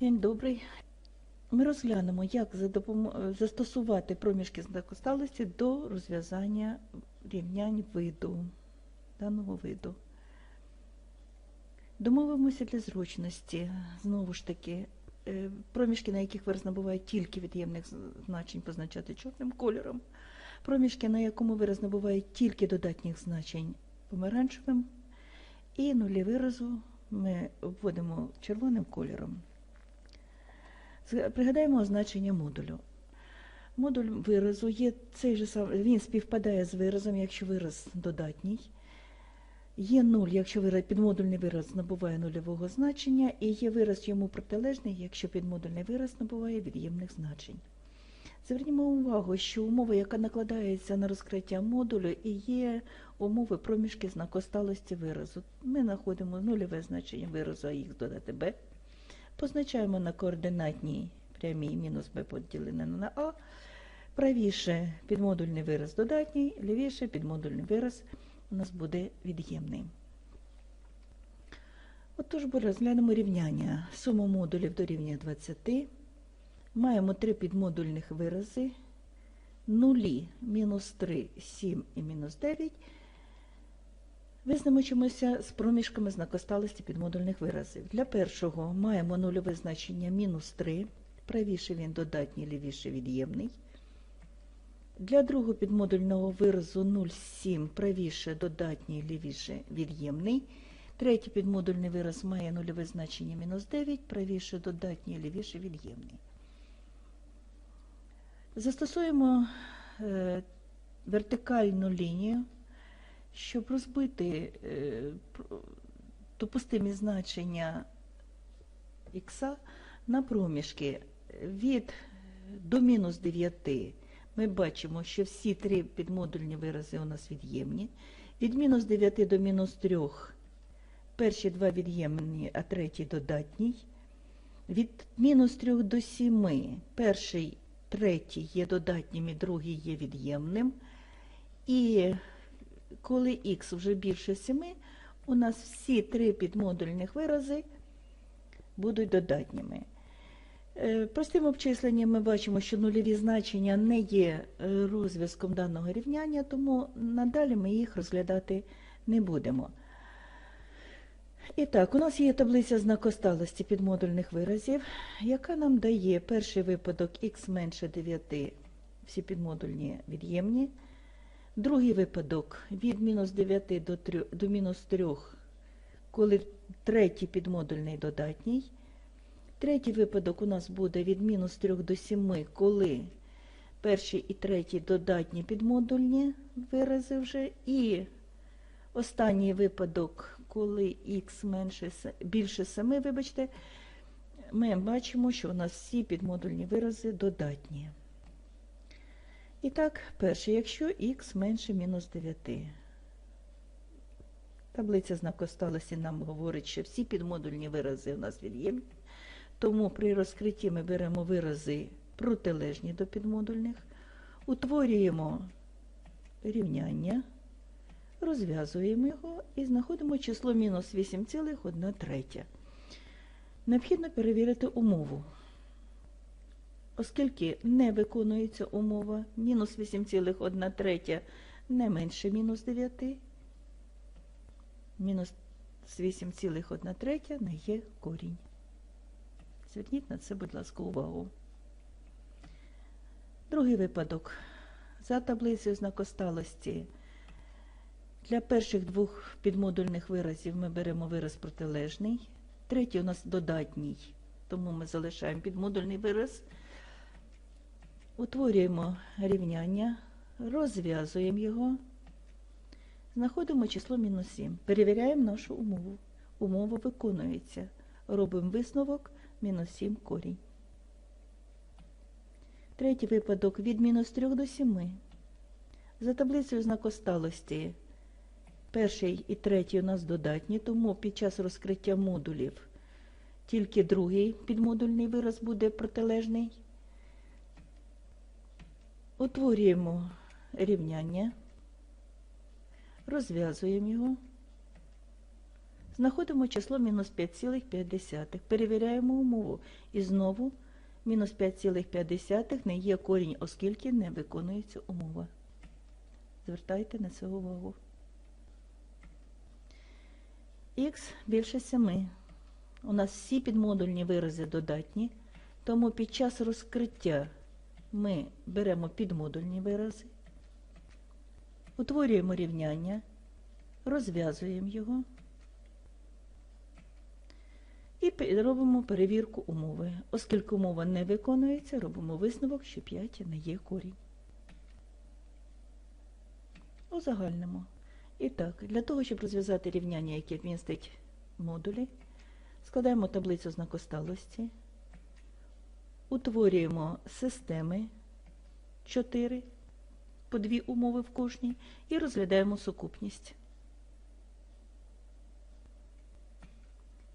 День добрий. Ми розглянемо, як застосувати проміжки знакосталості до розв'язання рівнянь виду, даного виду. Домовимося для зручності. Знову ж таки, е, проміжки, на яких вираз набуває тільки від'ємних значень, позначати чорним кольором. Проміжки, на якому вираз набуває тільки додатніх значень помаранчевим. І нулі виразу ми вводимо червоним кольором. Пригадаємо означення модулю. Модуль виразу є цей же сам, він співпадає з виразом, якщо вираз додатній. Є нуль, якщо вираз, підмодульний вираз набуває нульового значення, і є вираз йому протилежний, якщо підмодульний вираз набуває від'ємних значень. Звернімо увагу, що умова, яка накладається на розкриття модулю, і є умови проміжки знакосталості виразу. Ми знаходимо нульове значення виразу, а їх додати b. Позначаємо на координатній прямій мінус b поділене на а. Правіше підмодульний вираз додатній, лівіше підмодульний вираз у нас буде від'ємний. Отож, розглянемо рівняння. Сума модулів дорівнює 20. Маємо три підмодульних вирази. Нулі, мінус 3, 7 і мінус 9. Визначимося з проміжками знакосталості підмодульних виразів. Для першого маємо нульове значення мінус 3, правіше він додатній, лівіше від'ємний. Для другого підмодульного виразу 0,7 правіше додатній, лівіше від'ємний. Третій підмодульний вираз має нульове значення мінус 9, правіше додатній, лівіше від'ємний. Застосуємо е, вертикальну лінію, щоб розбити е, допустимі значення х на проміжки від до мінус 9 ми бачимо, що всі три підмодульні вирази у нас від'ємні. Від мінус 9 до мінус 3 перші два від'ємні, а третій додатній. Від мінус 3 до 7 перший, третій є додатнім і другий є від'ємним. І коли х вже більше 7, у нас всі три підмодульних вирази будуть додатніми. Е, Простим обчисленням ми бачимо, що нульові значення не є е, розв'язком даного рівняння, тому надалі ми їх розглядати не будемо. І так, у нас є таблиця знакосталості підмодульних виразів, яка нам дає перший випадок х менше 9, всі підмодульні від'ємні. Другий випадок від мінус 9 до, 3, до мінус 3, коли третій підмодульний додатній. Третій випадок у нас буде від мінус 3 до 7, коли перший і третій додатні підмодульні вирази вже. І останній випадок, коли х менше, більше 7, вибачте, ми бачимо, що у нас всі підмодульні вирази додатні. І так, перше, якщо х менше мінус 9. Таблиця знакосталості нам говорить, що всі підмодульні вирази у нас від'ємні. Тому при розкритті ми беремо вирази протилежні до підмодульних, утворюємо рівняння, розв'язуємо його і знаходимо число мінус 8,1 третя. Необхідно перевірити умову. Оскільки не виконується умова, мінус 8,1 третя не менше мінус 9, мінус 8,1 третя не є корінь. Зверніть на це, будь ласка, увагу. Другий випадок. За таблицею знакосталості. Для перших двох підмодульних виразів ми беремо вираз протилежний. Третій у нас додатній, тому ми залишаємо підмодульний вираз. Утворюємо рівняння, розв'язуємо його, знаходимо число мінус 7. Перевіряємо нашу умову. Умова виконується. Робимо висновок мінус 7 корінь. Третій випадок від мінус 3 до 7. За таблицею знакосталості перший і третій у нас додатні, тому під час розкриття модулів тільки другий підмодульний вираз буде протилежний. Утворюємо рівняння, розв'язуємо його, Знаходимо число мінус 5,5. Перевіряємо умову. І знову мінус 5,5 не є корінь, оскільки не виконується умова. Звертайте на це увагу. Х більше 7. У нас всі підмодульні вирази додатні, тому під час розкриття ми беремо підмодульні вирази, утворюємо рівняння, розв'язуємо його і робимо перевірку умови. Оскільки умова не виконується, робимо висновок, що 5 не є корінь. Узагальнимо. І так, для того, щоб розв'язати рівняння, яке вмістить модулі, складаємо таблицю знакосталості, утворюємо системи 4 по дві умови в кожній і розглядаємо сукупність.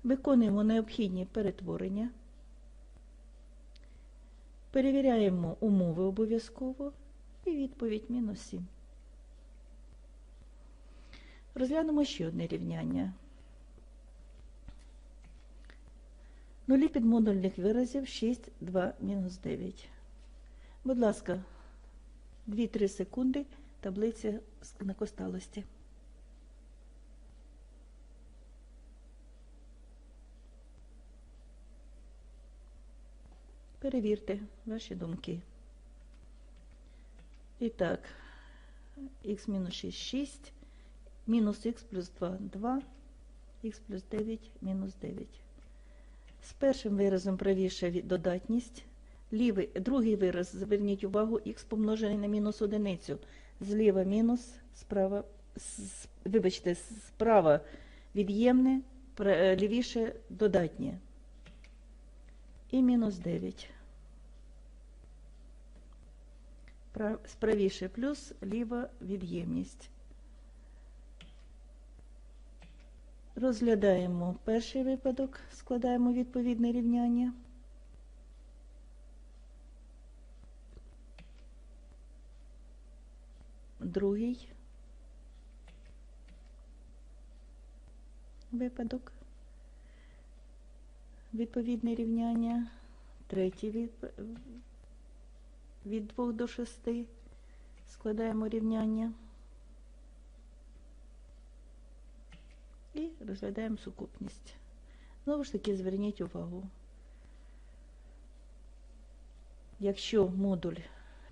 Виконуємо необхідні перетворення, перевіряємо умови обов'язково і відповідь мінус 7. Розглянемо ще одне рівняння. Нулі підмодульних виразів 6, 2, мінус 9. Будь ласка, 2-3 секунди таблиця знакосталості. Перевірте ваші думки. І так, мінус 6, 6, мінус х плюс 2, 2, х плюс 9, мінус 9. З першим виразом правіше додатність. Лівий, другий вираз, зверніть увагу, х помножений на мінус одиницю. Зліва мінус, справа, вибачте, справа від'ємне, е, лівіше додатнє. І мінус 9. Пра- Справіше плюс, ліва від'ємність. Розглядаємо перший випадок, складаємо відповідне рівняння. Другий випадок. Відповідне рівняння. Третій від, від 2 до 6. Складаємо рівняння. І розглядаємо сукупність. Знову ж таки, зверніть увагу. Якщо модуль,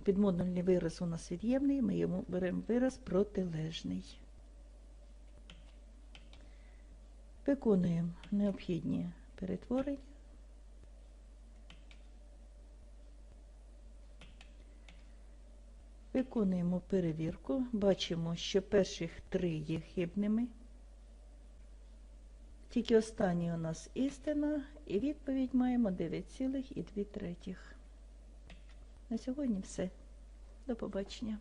підмодульний вираз у нас від'ємний, ми йому беремо вираз протилежний. Виконуємо необхідні перетворення. Виконуємо перевірку. Бачимо, що перших три є хибними. Тільки останній у нас істина, і відповідь маємо 9,2 третіх. На сьогодні все. До побачення.